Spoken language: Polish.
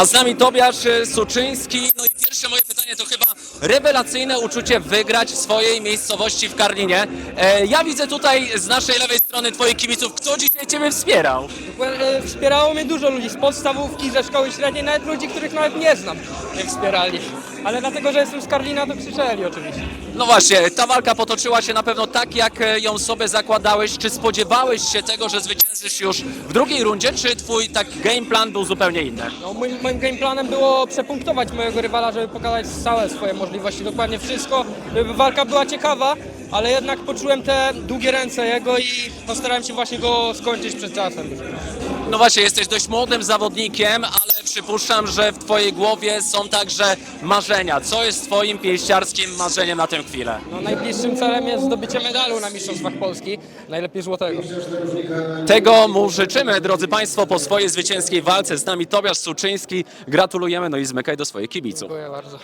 A z nami Tobiasz e, Suczyński. No i pierwsze moje pytanie to chyba rewelacyjne uczucie wygrać w swojej miejscowości w Karlinie. E, ja widzę tutaj z naszej lewej strony twoich kibiców. Kto dzisiaj ciebie wspierał? E, Wspierało mnie dużo ludzi z podstawówki, ze szkoły średniej, nawet ludzi, których nawet nie znam, mnie wspierali. Ale dlatego, że jestem z Karlina, to krzyczeli oczywiście. No właśnie, ta walka potoczyła się na pewno tak, jak e, ją sobie zakładałeś. Czy spodziewałeś się tego, że zwyciężysz już w drugiej rundzie, czy twój tak game plan był zupełnie inny? No, moim, moim game planem było przepunktować mojego rywala, żeby pokazać całe swoje możliwości, dokładnie wszystko, żeby walka była ciekawa, ale jednak poczułem te długie ręce jego i postarałem się właśnie go skończyć przed czasem. No właśnie, jesteś dość młodym zawodnikiem, ale przypuszczam, że w twojej głowie są także marzenia. Co jest twoim pięściarskim marzeniem na tę chwilę? No, najbliższym celem jest zdobycie medalu na Mistrzostwach Polski, najlepiej złotego. Tego mu życzymy, drodzy Państwo, po swojej zwycięskiej walce. Z nami Tobiasz Suczyński. Gratulujemy, no i zmykaj do swoich kibiców. Dziękuję bardzo.